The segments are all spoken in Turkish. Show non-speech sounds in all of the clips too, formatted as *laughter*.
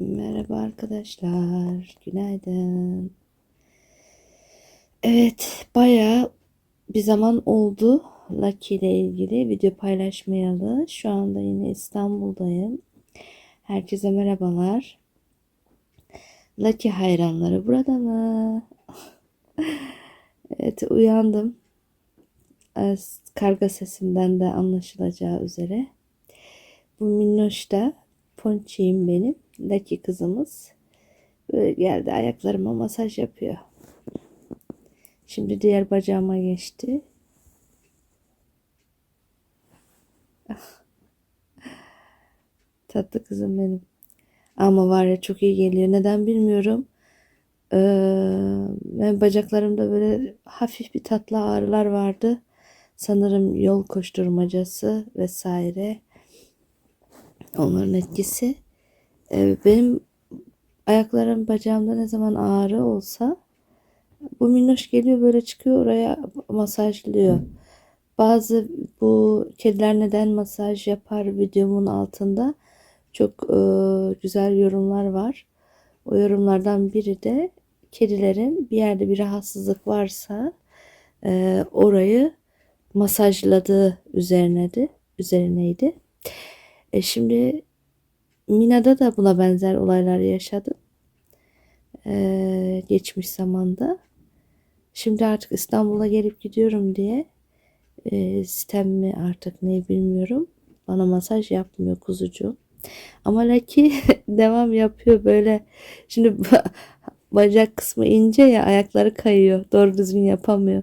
Merhaba arkadaşlar. Günaydın. Evet, bayağı bir zaman oldu Lucky ile ilgili video paylaşmayalı. Şu anda yine İstanbul'dayım. Herkese merhabalar. Lucky hayranları burada mı? *laughs* Evet, uyandım. Az- Karga sesimden de anlaşılacağı üzere. Bu minnoş da Ponçiğim benim. Lucky kızımız. Böyle geldi ayaklarıma masaj yapıyor. Şimdi diğer bacağıma geçti. Tatlı kızım benim. Ama var ya çok iyi geliyor. Neden bilmiyorum. Ee, ben bacaklarımda böyle hafif bir tatlı ağrılar vardı. Sanırım yol koşturmacası vesaire. Onların etkisi. Ee, benim ayaklarım bacağımda ne zaman ağrı olsa bu minnoş geliyor böyle çıkıyor oraya masajlıyor. Bazı bu kediler neden masaj yapar videomun altında çok e, güzel yorumlar var. O yorumlardan biri de kedilerin bir yerde bir rahatsızlık varsa e, orayı masajladığı üzerineydi. Üzerineydi. E şimdi Mina'da da buna benzer olaylar yaşadım. E, geçmiş zamanda. Şimdi artık İstanbul'a gelip gidiyorum diye e, sistem mi artık ne bilmiyorum. Bana masaj yapmıyor kuzucuğum. Ama Lucky *laughs* devam yapıyor böyle. Şimdi ba- bacak kısmı ince ya ayakları kayıyor. Doğru düzgün yapamıyor.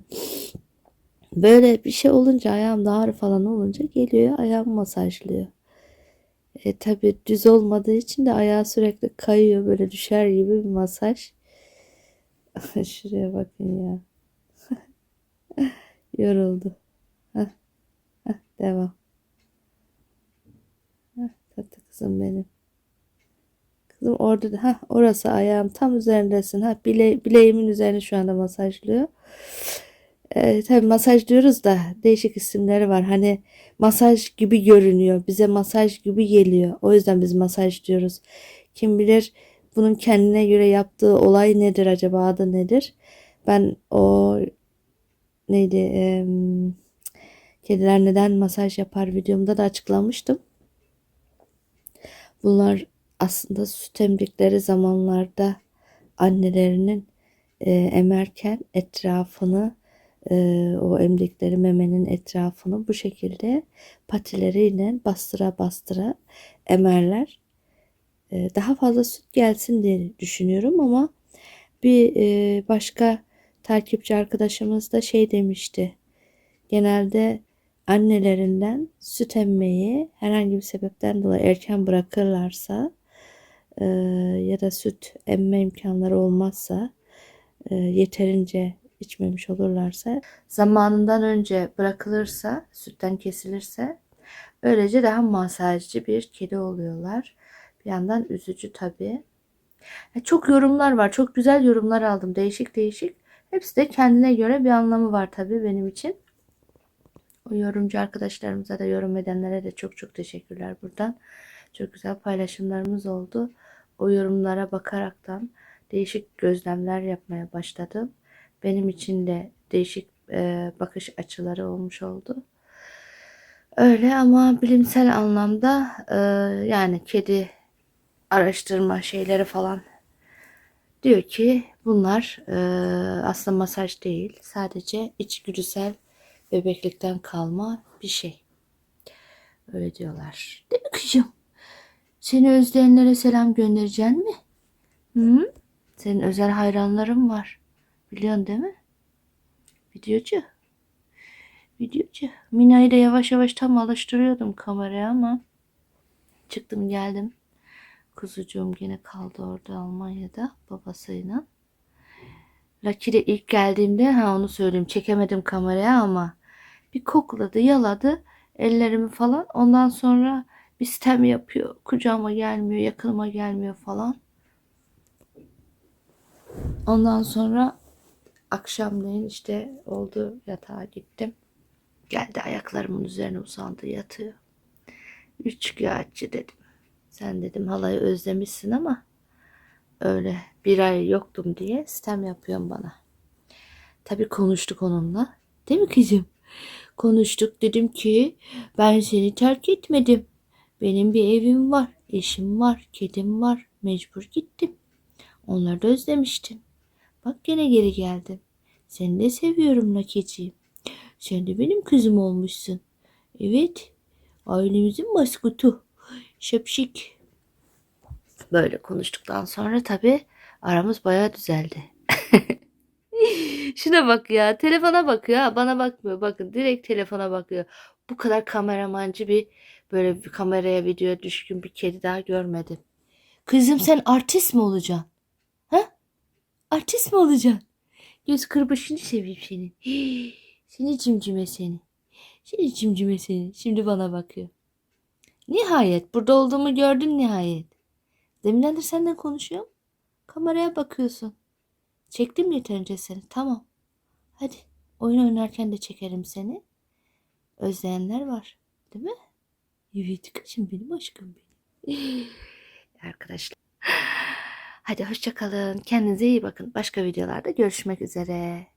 Böyle bir şey olunca ayağımda ağrı falan olunca geliyor ayağımı masajlıyor. E, tabii düz olmadığı için de ayağı sürekli kayıyor böyle düşer gibi bir masaj. *laughs* Şuraya bakın ya. *laughs* Yoruldu. Heh, heh, devam. Heh, tatlı kızım benim. Kızım orada da, heh, orası ayağım tam üzerindesin. Ha, bile, bileğimin üzerine şu anda masajlıyor. Ee, tabii masaj diyoruz da değişik isimleri var. Hani masaj gibi görünüyor. Bize masaj gibi geliyor. O yüzden biz masaj diyoruz. Kim bilir bunun kendine göre yaptığı olay nedir acaba adı nedir? Ben o neydi em, kediler neden masaj yapar videomda da açıklamıştım. Bunlar aslında süt emdikleri zamanlarda annelerinin e, emerken etrafını e, o emdikleri memenin etrafını bu şekilde patileriyle bastıra bastıra emerler. E, daha fazla süt gelsin diye düşünüyorum ama bir e, başka takipçi arkadaşımız da şey demişti. Genelde annelerinden süt emmeyi herhangi bir sebepten dolayı erken bırakırlarsa e, ya da süt emme imkanları olmazsa e, yeterince içmemiş olurlarsa zamanından önce bırakılırsa sütten kesilirse böylece daha masajcı bir kedi oluyorlar. Bir yandan üzücü tabii. Ya Çok yorumlar var. Çok güzel yorumlar aldım. Değişik değişik. Hepsi de kendine göre bir anlamı var tabii benim için. O yorumcu arkadaşlarımıza da yorum edenlere de çok çok teşekkürler buradan. Çok güzel paylaşımlarımız oldu. O yorumlara bakaraktan değişik gözlemler yapmaya başladım. Benim için de değişik e, bakış açıları olmuş oldu. Öyle ama bilimsel anlamda e, yani kedi araştırma şeyleri falan diyor ki bunlar e, aslında masaj değil. Sadece içgüdüsel bebeklikten kalma bir şey. Öyle diyorlar. Değil mi kızım? Seni özleyenlere selam göndereceksin mi? Hı? Senin özel hayranların var. Biliyorsun değil mi? Videocu. Videocu. Mina'yı da yavaş yavaş tam alıştırıyordum kameraya ama çıktım geldim. Kuzucuğum yine kaldı orada Almanya'da babasıyla. Lucky de ilk geldiğimde ha onu söyleyeyim çekemedim kameraya ama bir kokladı yaladı ellerimi falan. Ondan sonra bir sitem yapıyor. Kucağıma gelmiyor, yakınıma gelmiyor falan. Ondan sonra akşamleyin işte oldu yatağa gittim. Geldi ayaklarımın üzerine uzandı yatıyor. Üç kağıtçı dedim. Sen dedim halayı özlemişsin ama öyle bir ay yoktum diye sistem yapıyorsun bana. Tabii konuştuk onunla. Değil mi kızım? Konuştuk dedim ki ben seni terk etmedim. Benim bir evim var, eşim var, kedim var. Mecbur gittim. Onları da özlemiştim. Bak gene geri geldim. Seni de seviyorum Nakeciğim. Sen de benim kızım olmuşsun. Evet. Ailemizin maskotu. Şapşik. Böyle konuştuktan sonra tabii aramız bayağı düzeldi. *laughs* Şuna bak ya. Telefona bakıyor. ha, Bana bakmıyor. Bakın direkt telefona bakıyor. Bu kadar kameramancı bir böyle bir kameraya videoya düşkün bir kedi daha görmedim. Kızım sen artist mi olacaksın? Ha? Artist mi olacaksın? Göz kırbaçını seveyim senin. Hii, Seni cimcime seni. Seni cimcime seni. Şimdi bana bakıyor. Nihayet burada olduğumu gördün nihayet. Deminden de seninle konuşuyorum. Kameraya bakıyorsun. Çektim yeterince seni. Tamam. Hadi oyun oynarken de çekerim seni. Özleyenler var. Değil mi? Evet kızım benim aşkım benim. Arkadaşlar. Hadi hoşça kalın. Kendinize iyi bakın. Başka videolarda görüşmek üzere.